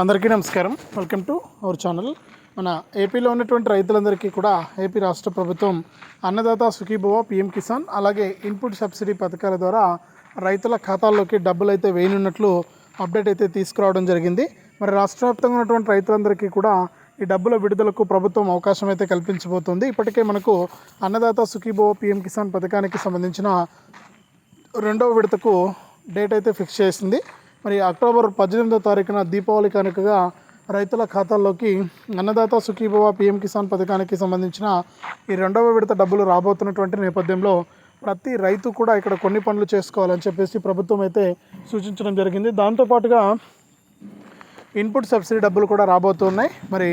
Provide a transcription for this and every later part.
అందరికీ నమస్కారం. Welcome to our channel మన ఏపీలో ఉన్నటువంటి రైతులందరికీ కూడా ఏపీ రాష్ట్ర ప్రభుత్వం అన్నదాత సుఖీభవ పిఎం కిసాన్ అలాగే ఇన్పుట్ సబ్సిడీ పథకాల ద్వారా రైతుల ఖాతాల్లోకి డబ్బులు అయితే వేయనున్నట్లు అప్డేట్ అయితే తీసుకురావడం జరిగింది. మరి రాష్ట్ర వ్యాప్తంగా ఉన్నటువంటి రైతులందరికీ కూడా ఈ డబ్బుల విడుదలకు ప్రభుత్వం అవకాశం అయితే కల్పించబోతోంది. ఇప్పటికే మనకు అన్నదాత సుఖీభవ పిఎం కిసాన్ పథకానికి సంబంధించిన రెండవ విడతకు డేట్ అయితే ఫిక్స్ చేసింది. మరి అక్టోబర్ పద్దెనిమిదో తారీఖున దీపావళి కానుకగా రైతుల ఖాతాల్లోకి అన్నదాత సుఖీభవ పిఎం కిసాన్ పథకానికి సంబంధించిన ఈ రెండవ విడత డబ్బులు రాబోతున్నటువంటి నేపథ్యంలో ప్రతి రైతు కూడా ఇక్కడ కొన్ని పనులు చేసుకోవాలని చెప్పేసి ప్రభుత్వం అయితే సూచించడం జరిగింది. దాంతోపాటుగా ఇన్పుట్ సబ్సిడీ డబ్బులు కూడా రాబోతున్నాయి. మరి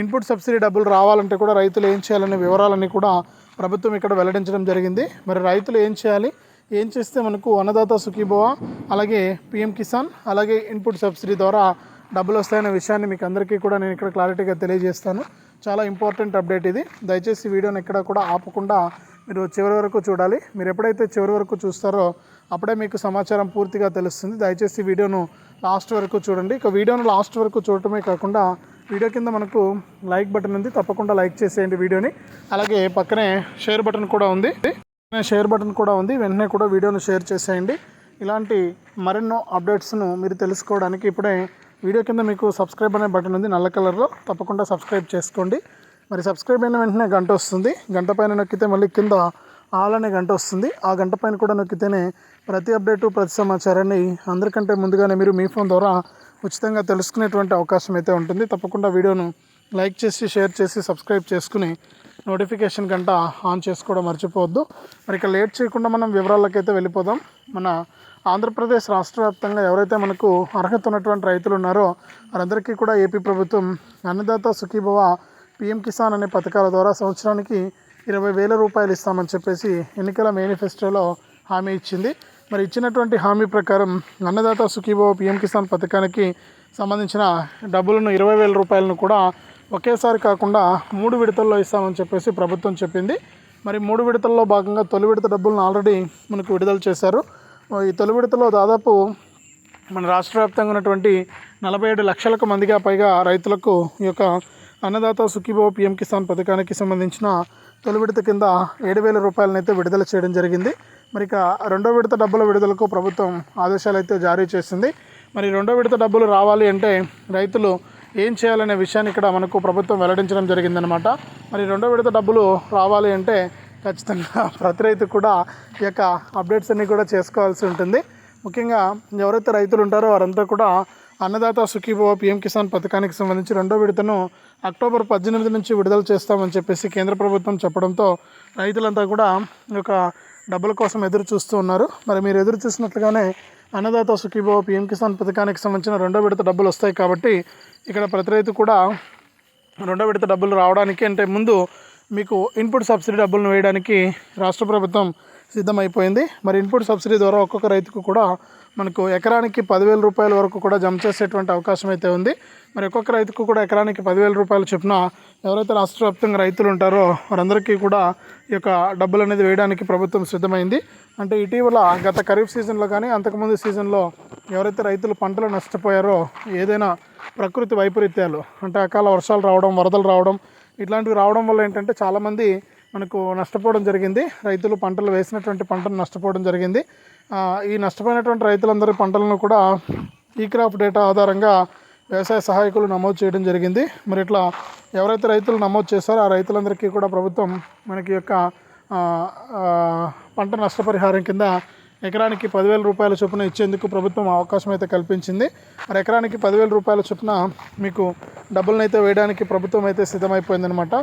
ఇన్పుట్ సబ్సిడీ డబ్బులు రావాలంటే కూడా రైతులు ఏం చేయాలనే వివరాలన్నీ కూడా ప్రభుత్వం ఇక్కడ వెల్లడించడం జరిగింది. మరి రైతులు ఏం చేయాలి? ఏం చేస్తే మనకు అన్నదాత సుఖీభవ అలాగే పిఎం కిసాన్ అలాగే ఇన్పుట్ సబ్సిడీ ద్వారా డబ్బులు వస్తాయనే విషయాన్ని మీకు అందరికీ కూడా నేను ఇక్కడ క్లారిటీగా తెలియజేస్తాను. చాలా ఇంపార్టెంట్ అప్డేట్ ఇది. దయచేసి వీడియోని ఎక్కడ కూడా ఆపకుండా మీరు చివరి వరకు చూడాలి. మీరు ఎప్పుడైతే చివరి వరకు చూస్తారో అప్పుడే మీకు సమాచారం పూర్తిగా తెలుస్తుంది. దయచేసి వీడియోను లాస్ట్ వరకు చూడండి. ఇక వీడియోను లాస్ట్ వరకు చూడటమే కాకుండా వీడియో కింద మనకు లైక్ బటన్ ఉంది. తప్పకుండా లైక్ చేసేయండి వీడియోని. అలాగే పక్కనే షేర్ బటన్ కూడా ఉంది. షేర్ బటన్ కూడా ఉంది. వెంటనే కూడా వీడియోను షేర్ చేసేయండి. ఇలాంటి మరెన్నో అప్డేట్స్ను మీరు తెలుసుకోవడానికి ఇప్పుడే వీడియో కింద మీకు సబ్స్క్రైబ్ అనే బటన్ ఉంది. నల్ల కలర్లో తప్పకుండా సబ్స్క్రైబ్ చేసుకోండి. మరి సబ్స్క్రైబ్ అయిన వెంటనే గంట వస్తుంది. గంట పైన నొక్కితే మళ్ళీ కింద ఆల్ అనే గంట వస్తుంది. ఆ గంట పైన కూడా నొక్కితేనే ప్రతి అప్డేటు ప్రతి సమాచారాన్ని అందరికంటే ముందుగానే మీరు మీ ఫోన్ ద్వారా ఉచితంగా తెలుసుకునేటువంటి అవకాశం అయితే ఉంటుంది. తప్పకుండా వీడియోను లైక్ చేసి షేర్ చేసి సబ్స్క్రైబ్ చేసుకుని నోటిఫికేషన్ గంట ఆన్ చేసుకోవడం మర్చిపోవద్దు. మరి ఇక లేట్ చేయకుండా మనం వివరాలకైతే వెళ్ళిపోదాం. మన ఆంధ్రప్రదేశ్ రాష్ట్ర వ్యాప్తంగా ఎవరైతే మనకు అర్హత ఉన్నటువంటి రైతులు ఉన్నారో వారందరికీ కూడా ఏపీ ప్రభుత్వం అన్నదాత సుఖీభవ పిఎం కిసాన్ అనే పథకాల ద్వారా సంవత్సరానికి ఇరవై వేల రూపాయలు ఇస్తామని చెప్పేసి ఎన్నికల మేనిఫెస్టోలో హామీ ఇచ్చింది. మరి ఇచ్చినటువంటి హామీ ప్రకారం అన్నదాత సుఖీభవ పిఎం కిసాన్ పథకానికి సంబంధించిన డబ్బులను ఇరవై వేల రూపాయలను కూడా ఒకేసారి కాకుండా మూడు విడతల్లో ఇస్తామని చెప్పేసి ప్రభుత్వం చెప్పింది. మరి మూడు విడతల్లో భాగంగా తొలి విడత డబ్బులను ఆల్రెడీ మనకు విడుదల చేశారు. ఈ తొలి విడతలో దాదాపు మన రాష్ట్ర వ్యాప్తంగా ఉన్నటువంటి నలభై ఏడు లక్షలకు మందిగా పైగా రైతులకు ఈ యొక్క అన్నదాత సుఖీభావ పిఎం కిసాన్ పథకానికి సంబంధించిన తొలి విడత కింద ఏడు వేల రూపాయలను అయితే విడుదల చేయడం జరిగింది. మరి ఇక రెండో విడత డబ్బుల విడుదలకు ప్రభుత్వం ఆదేశాలు అయితే జారీ చేసింది. మరి రెండో విడత డబ్బులు రావాలి అంటే రైతులు ఏం చేయాలనే విషయాన్ని ఇక్కడ మనకు ప్రభుత్వం వెల్లడించడం జరిగిందనమాట మరి రెండో విడత డబ్బులు రావాలి అంటే ఖచ్చితంగా ప్రతి రైతు కూడా ఈ యొక్క అప్డేట్స్ అన్నీ కూడా చేసుకోవాల్సి ఉంటుంది. ముఖ్యంగా ఎవరైతే రైతులు ఉంటారో వారంతా కూడా అన్నదాత సుఖీభవ పిఎం కిసాన్ పథకానికి సంబంధించి రెండో విడతను అక్టోబర్ పద్దెనిమిది నుంచి విడుదల చేస్తామని చెప్పేసి కేంద్ర ప్రభుత్వం చెప్పడంతో రైతులంతా కూడా ఈ యొక్క డబ్బుల కోసం ఎదురు చూస్తూ ఉన్నారు. మరి మీరు ఎదురు చూసినట్లుగానే అన్నదాత సుఖీభవ పిఎం కిసాన్ పథకానికి సంబంధించిన రెండో విడత డబ్బులు వస్తాయి కాబట్టి ఇక్కడ ప్రతి రైతు కూడా రెండో విడత డబ్బులు రావడానికి అంటే ముందు మీకు ఇన్పుట్ సబ్సిడీ డబ్బులను వేయడానికి రాష్ట్ర ప్రభుత్వం సిద్ధమైపోయింది. మరి ఇన్పుట్ సబ్సిడీ ద్వారా ఒక్కొక్క రైతుకు కూడా మనకు ఎకరానికి పదివేల రూపాయల వరకు కూడా జమ చేసేటువంటి అవకాశం అయితే ఉంది. మరి ఒక్కొక్క రైతుకు కూడా ఎకరానికి పదివేల రూపాయలు చొప్పున ఎవరైతే రాష్ట్ర వ్యాప్తంగా రైతులు ఉంటారో వారందరికీ కూడా ఈ యొక్క డబ్బులు అనేది వేయడానికి ప్రభుత్వం సిద్ధమైంది. అంటే ఇటీవల గత ఖరీఫ్ సీజన్లో కానీ అంతకుముందు సీజన్లో ఎవరైతే రైతులు పంటలు నష్టపోయారో ఏదైనా ప్రకృతి వైపరీత్యాలు అంటే అకాల వర్షాలు రావడం వరదలు రావడం ఇట్లాంటివి రావడం వల్ల ఏంటంటే చాలామంది మనకు నష్టపోవడం జరిగింది. రైతులు పంటలు వేసినటువంటి పంటను నష్టపోవడం జరిగింది. ఈ నష్టపోయినటువంటి రైతులందరి పంటలను కూడా ఈ క్రాప్ డేటా ఆధారంగా వ్యవసాయ సహాయకులు నమోదు చేయడం జరిగింది. మరి ఇట్లా ఎవరైతే రైతులు నమోదు చేస్తారో ఆ రైతులందరికీ కూడా ప్రభుత్వం మనకి యొక్క పంట నష్టపరిహారం కింద ఎకరానికి పదివేల రూపాయల చొప్పున ఇచ్చేందుకు ప్రభుత్వం అవకాశం అయితే కల్పించింది. మరి ఎకరానికి పదివేల రూపాయల చొప్పున మీకు డబ్బులనైతే వేయడానికి ప్రభుత్వం అయితే సిద్ధమైపోయిందనమాట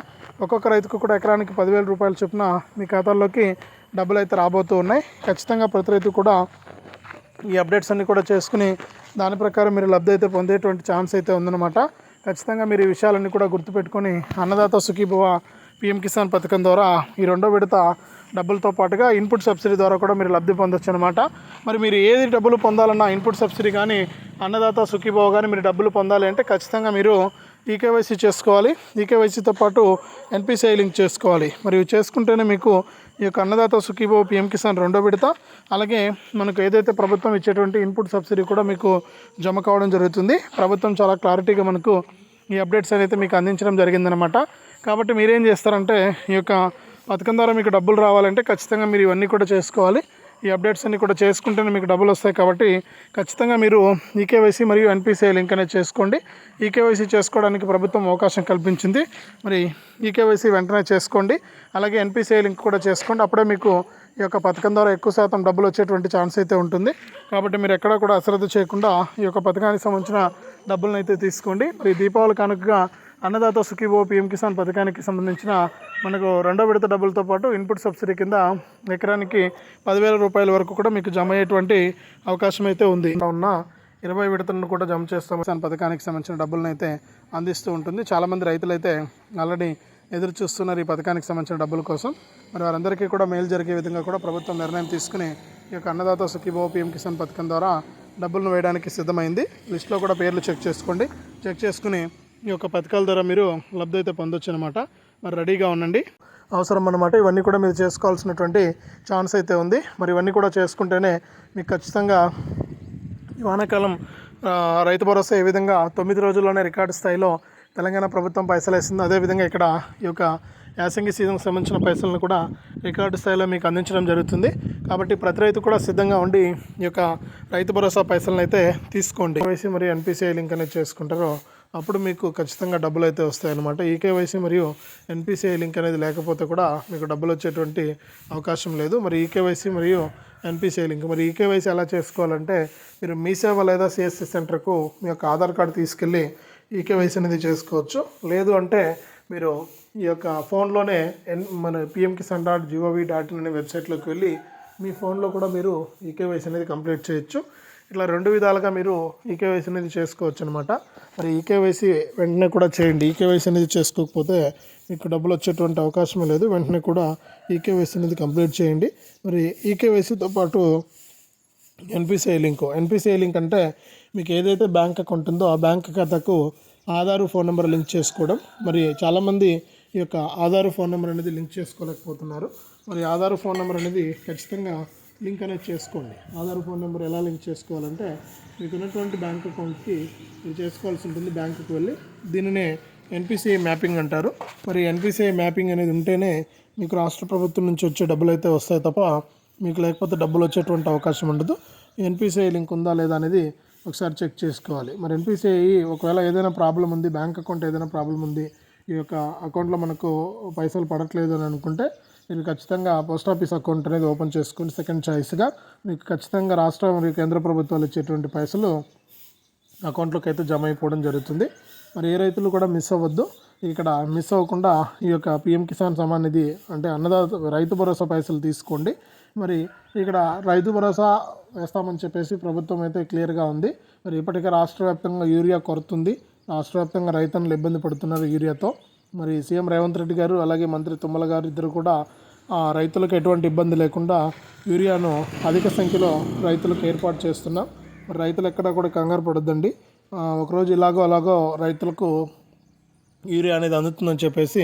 ఒక్కొక్క రైతుకు కూడా ఎకరానికి పదివేల రూపాయల చొప్పున మీ ఖాతాల్లోకి డబ్బులు అయితే రాబోతూ ఉన్నాయి. ఖచ్చితంగా ప్రతి రైతు కూడా ఈ అప్డేట్స్ అన్నీ కూడా చేసుకుని దాని ప్రకారం మీరు లబ్ధి అయితే పొందేటువంటి ఛాన్స్ అయితే ఉందన్నమాట. ఖచ్చితంగా మీరు ఈ విషయాలన్నీ కూడా గుర్తుపెట్టుకొని అన్నదాత సుఖీభవ పిఎం కిసాన్ పథకం ద్వారా ఈ రెండో విడత డబ్బులతో పాటుగా ఇన్పుట్ సబ్సిడీ ద్వారా కూడా మీరు లబ్ధి పొందొచ్చు అనమాట మరి మీరు ఏది డబ్బులు పొందాలన్నా ఇన్పుట్ సబ్సిడీ కానీ అన్నదాత సుఖీభావ కానీ మీరు డబ్బులు పొందాలి అంటే ఖచ్చితంగా మీరు ఈకేవైసీ చేసుకోవాలి. ఈకేవైసీతో పాటు ఎన్పిసిఐ లింక్ చేసుకోవాలి. మరి ఇవి చేసుకుంటేనే మీకు ఈ యొక్క అన్నదాత సుఖీభావ పిఎం కిసాన్ రెండో విడత అలాగే మనకు ఏదైతే ప్రభుత్వం ఇచ్చేటువంటి ఇన్పుట్ సబ్సిడీ కూడా మీకు జమ కావడం జరుగుతుంది. ప్రభుత్వం చాలా క్లారిటీగా మనకు ఈ అప్డేట్స్ అనేది మీకు అందించడం జరిగిందనమాట కాబట్టి మీరేం చేస్తారంటే ఈ యొక్క పథకం ద్వారా మీకు డబ్బులు రావాలంటే ఖచ్చితంగా మీరు ఇవన్నీ కూడా చేసుకోవాలి. ఈ అప్డేట్స్ అన్ని కూడా చేసుకుంటేనే మీకు డబ్బులు వస్తాయి కాబట్టి ఖచ్చితంగా మీరు ఈకేవైసీ మరియు ఎన్పిసిఐ లింక్ అనేది చేసుకోండి. ఈకేవైసీ చేసుకోవడానికి ప్రభుత్వం అవకాశం కల్పించింది. మరి ఈకేవైసీ వెంటనే చేసుకోండి. అలాగే ఎన్పిసిఐ లింక్ కూడా చేసుకోండి. అప్పుడే మీకు ఈ యొక్క పథకం ద్వారా ఎక్కువ శాతం డబ్బులు వచ్చేటువంటి ఛాన్స్ అయితే ఉంటుంది. కాబట్టి మీరు ఎక్కడా కూడా అశ్రద్ధ చేయకుండా ఈ యొక్క పథకానికి సంబంధించిన డబ్బులను అయితే తీసుకోండి. మరి దీపావళి కానుకగా అన్నదాత సుఖీభో పిఎం కిసాన్ పథకానికి సంబంధించిన మనకు రెండో విడత డబ్బులతో పాటు ఇన్పుట్ సబ్సిడీ కింద ఎకరానికి పదివేల రూపాయల వరకు కూడా మీకు జమ అయ్యేటువంటి అవకాశం అయితే ఉంది. ఇలా ఉన్న ఇరవై విడతలను కూడా జమ చేస్తాం. కిసాన్ పథకానికి సంబంధించిన డబ్బులను అయితే అందిస్తూ ఉంటుంది. చాలామంది రైతులు అయితే ఆల్రెడీ ఎదురు చూస్తున్నారు ఈ పథకానికి సంబంధించిన డబ్బుల కోసం. మరి వారందరికీ కూడా మేలు జరిగే విధంగా కూడా ప్రభుత్వం నిర్ణయం తీసుకుని ఈ యొక్క అన్నదాత సుఖీభో పిఎం కిసాన్ పథకం ద్వారా డబ్బులను వేయడానికి సిద్ధమైంది. లిస్ట్లో కూడా పేర్లు చెక్ చేసుకోండి. చెక్ చేసుకుని ఈ యొక్క పథకాల ద్వారా మీరు లబ్ధి అయితే పొందొచ్చు అనమాట మరి రెడీగా ఉండండి. అవసరం అన్నమాట. ఇవన్నీ కూడా మీరు చేసుకోవాల్సినటువంటి ఛాన్స్ అయితే ఉంది. మరి ఇవన్నీ కూడా చేసుకుంటేనే మీకు ఖచ్చితంగా ఈ వానాకాలం రైతు భరోసా ఏ విధంగా తొమ్మిది రోజుల్లోనే రికార్డు స్థాయిలో తెలంగాణ ప్రభుత్వం పైసలు వేసింది అదేవిధంగా ఇక్కడ ఈ యొక్క యాసంగి సీజన్కి సంబంధించిన పైసలను కూడా రికార్డు స్థాయిలో మీకు అందించడం జరుగుతుంది. కాబట్టి ప్రతి రైతు కూడా సిద్ధంగా ఉండి ఈ యొక్క రైతు భరోసా పైసలను అయితే తీసుకోండి. కేవైసీ మరియు ఎన్పిసిఐ లింక్ అనేది చేసుకుంటారో అప్పుడు మీకు ఖచ్చితంగా డబ్బులు అయితే వస్తాయి అన్నమాట ఈకేవైసీ మరియు ఎన్పిసిఐ లింక్ అనేది లేకపోతే కూడా మీకు డబ్బులు వచ్చేటువంటి అవకాశం లేదు. మరి ఈకేవైసీ మరియు ఎన్పిసిఐ లింక్ మరి ఈకేవైసీ ఎలా చేసుకోవాలంటే మీరు మీ సేవ లేదా సిఎస్సి సెంటర్కు మీ యొక్క ఆధార్ కార్డు తీసుకెళ్ళి ఈకేవైసీ అనేది చేసుకోవచ్చు. లేదు అంటే మీరు ఈ యొక్క ఫోన్లోనే ఎన్ మన PM Kisan dot G O V dot in అనే వెబ్సైట్లోకి వెళ్ళి మీ ఫోన్లో కూడా మీరు ఈకేవైసీ అనేది కంప్లీట్ చేయొచ్చు. ఇట్లా రెండు విధాలుగా మీరు ఈకేవైసీ అనేది చేసుకోవచ్చు అనమాట మరి ఈకేవైసీ వెంటనే కూడా చేయండి. ఈకేవైసీ అనేది చేసుకోకపోతే మీకు డబ్బులు వచ్చేటువంటి అవకాశం లేదు. వెంటనే కూడా ఈకేవైసీ అనేది కంప్లీట్ చేయండి. మరి ఈకేవైసీతో పాటు ఎన్పిసిఐ లింక్. ఎన్పిసిఐ లింక్ అంటే మీకు ఏదైతే బ్యాంక్ అకౌంట్ ఉందో ఆ బ్యాంక్ ఖాతాకు ఆధార్ ఫోన్ నెంబర్ లింక్ చేసుకోవడం. మరి చాలామంది ఈ యొక్క ఆధార్ ఫోన్ నెంబర్ అనేది లింక్ చేసుకోలేకపోతున్నారు. మరి ఆధార్ ఫోన్ నెంబర్ అనేది ఖచ్చితంగా లింక్ అనేది చేసుకోండి. ఆధార్ ఫోన్ నెంబర్ ఎలా లింక్ చేసుకోవాలంటే మీకు ఉన్నటువంటి బ్యాంక్ అకౌంట్కి మీరు చేసుకోవాల్సి ఉంటుంది బ్యాంకుకి వెళ్ళి. దీనినే ఎన్పిసిఐ మ్యాపింగ్ అంటారు. మరి ఎన్పిసిఐ మ్యాపింగ్ అనేది ఉంటేనే మీకు రాష్ట్ర ప్రభుత్వం నుంచి వచ్చే డబ్బులు అయితే వస్తాయి తప్ప మీకు లేకపోతే డబ్బులు వచ్చేటువంటి అవకాశం ఉండదు. ఎన్పిసిఐ లింక్ ఉందా లేదా అనేది ఒకసారి చెక్ చేసుకోవాలి. మరి ఎన్పిసిఐ ఒకవేళ ఏదైనా ప్రాబ్లం ఉంది బ్యాంక్ అకౌంట్ ఏదైనా ప్రాబ్లం ఉంది ఈ యొక్క అకౌంట్లో మనకు పైసలు పడట్లేదు అని అనుకుంటే మీరు ఖచ్చితంగా పోస్ట్ ఆఫీస్ అకౌంట్ అనేది ఓపెన్ చేసుకుని సెకండ్ చాయిస్గా మీకు ఖచ్చితంగా రాష్ట్ర మరియు కేంద్ర ప్రభుత్వాలు ఇచ్చేటువంటి పైసలు అకౌంట్లోకి అయితే జమ అయిపోవడం జరుగుతుంది. మరి ఏ రైతులు కూడా మిస్ అవ్వద్దు. ఇక్కడ మిస్ అవ్వకుండా ఈ యొక్క పిఎం కిసాన్ సమాన్ నిధి అంటే అన్నదాత రైతు భరోసా పైసలు తీసుకోండి. మరి ఇక్కడ రైతు భరోసా వేస్తామని చెప్పేసి ప్రభుత్వం అయితే క్లియర్గా ఉంది. మరి ఇప్పటికే రాష్ట్ర వ్యాప్తంగా యూరియా కొరతుంది. రాష్ట్ర వ్యాప్తంగా రైతన్నులు ఇబ్బంది పడుతున్నారు యూరియాతో. మరి సీఎం రేవంత్ రెడ్డి గారు అలాగే మంత్రి తుమ్మల గారు ఇద్దరు కూడా రైతులకు ఎటువంటి ఇబ్బంది లేకుండా యూరియాను అధిక సంఖ్యలో రైతులకు ఏర్పాటు చేస్తున్నాం. మరి రైతులు ఎక్కడ కూడా కంగారు పడొద్దండి. ఒకరోజు ఇలాగో అలాగో రైతులకు యూరియా అనేది అందుతుందని చెప్పేసి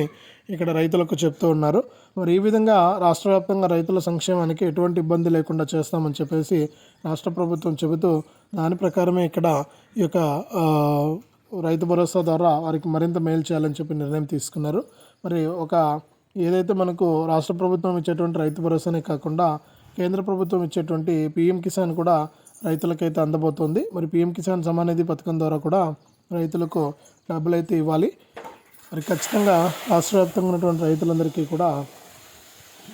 ఇక్కడ రైతులకు చెప్తూ ఉన్నారు. మరి ఈ విధంగా రాష్ట్ర వ్యాప్తంగా రైతుల సంక్షేమానికి ఎటువంటి ఇబ్బంది లేకుండా చేస్తామని చెప్పేసి రాష్ట్ర ప్రభుత్వం చెబుతూ దాని ప్రకారమే ఇక్కడ ఈ యొక్క రైతు భరోసా ద్వారా వారికి మరింత మేలు చేయాలని చెప్పి నిర్ణయం తీసుకున్నారు. మరి ఒక ఏదైతే మనకు రాష్ట్ర ప్రభుత్వం ఇచ్చేటువంటి రైతు భరోసానే కాకుండా కేంద్ర ప్రభుత్వం ఇచ్చేటువంటి పిఎం కిసాన్ కూడా రైతులకైతే అందబోతోంది. మరి పిఎం కిసాన్ సమానిధి పథకం ద్వారా కూడా రైతులకు డబ్బులు అయితే ఇవ్వాలి. మరి ఖచ్చితంగా రాష్ట్ర వ్యాప్తంగా ఉన్నటువంటి రైతులందరికీ కూడా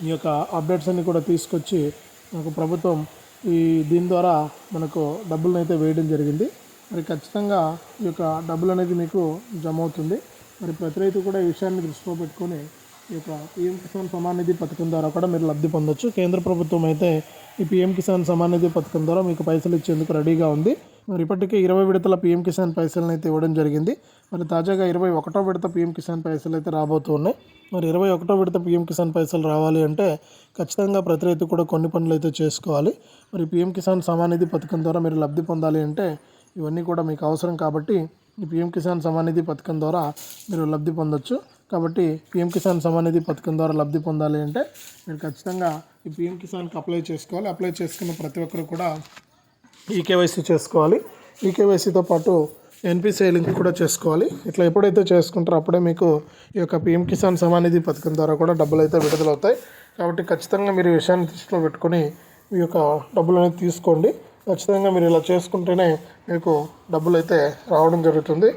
ఈ యొక్క అప్డేట్స్ అన్నీ కూడా తీసుకొచ్చి మనకు ప్రభుత్వం ఈ దీని ద్వారా మనకు డబ్బులను అయితే వేయడం జరిగింది. మరి ఖచ్చితంగా ఈ యొక్క డబ్బులు అనేది మీకు జమ అవుతుంది. మరి ప్రతి రైతు కూడా ఈ విషయాన్ని దృష్టిలో పెట్టుకొని ఈ యొక్క పిఎం కిసాన్ సమాన్ నిధి పథకం ద్వారా కూడా మీరు లబ్ధి పొందొచ్చు. కేంద్ర ప్రభుత్వం అయితే ఈ పిఎం కిసాన్ సమాన్ నిధి పథకం ద్వారా మీకు పైసలు ఇచ్చేందుకు రెడీగా ఉంది. మరి ఇప్పటికే ఇరవై విడతల పిఎం కిసాన్ పైసలను అయితే ఇవ్వడం జరిగింది. మరి తాజాగా ఇరవై ఒకటో విడత పిఎం కిసాన్ పైసలు అయితే రాబోతున్నాయి. మరి ఇరవై ఒకటో విడత పిఎం కిసాన్ పైసలు రావాలి అంటే ఖచ్చితంగా ప్రతి రైతు కూడా కొన్ని పనులు అయితే చేసుకోవాలి. మరి పిఎం కిసాన్ సమానిధి పథకం ద్వారా మీరు లబ్ధి పొందాలి అంటే ఇవన్నీ కూడా మీకు అవసరం కాబట్టి ఈ పిఎం కిసాన్ సమానిధి పథకం ద్వారా మీరు లబ్ధి పొందొచ్చు. కాబట్టి పిఎం కిసాన్ సమానిధి పథకం ద్వారా లబ్ధి పొందాలి అంటే మీరు ఖచ్చితంగా ఈ పిఎం కిసాన్కి అప్లై చేసుకోవాలి. అప్లై చేసుకున్న ప్రతి ఒక్కరు కూడా ఈకేవైసీ చేసుకోవాలి. ఈకేవైసీతో పాటు ఎన్పిసిఐ లింక్ కూడా చేసుకోవాలి. ఇట్లా ఎప్పుడైతే చేసుకుంటారో అప్పుడే మీకు ఈ యొక్క పిఎం కిసాన్ సమానిధి పథకం ద్వారా కూడా డబ్బులు అయితే విడుదలవుతాయి. కాబట్టి ఖచ్చితంగా మీరు ఈ విషయాన్ని దృష్టిలో పెట్టుకొని మీ యొక్క డబ్బులు అనేది తీసుకోండి. ఖచ్చితంగా మీరు ఇలా చేసుకుంటేనే మీకు డబ్బులు అయితే రావడం జరుగుతుంది.